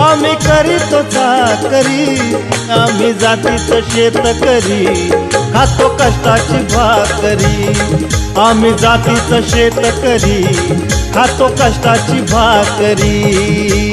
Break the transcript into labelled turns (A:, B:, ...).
A: आम्ही करीतो चाकरी आम्ही जातीचं शेत करी खातो कष्टाची भाकरी. आम्ही जातीचं शेत करी खातो कष्टाची भाकरी.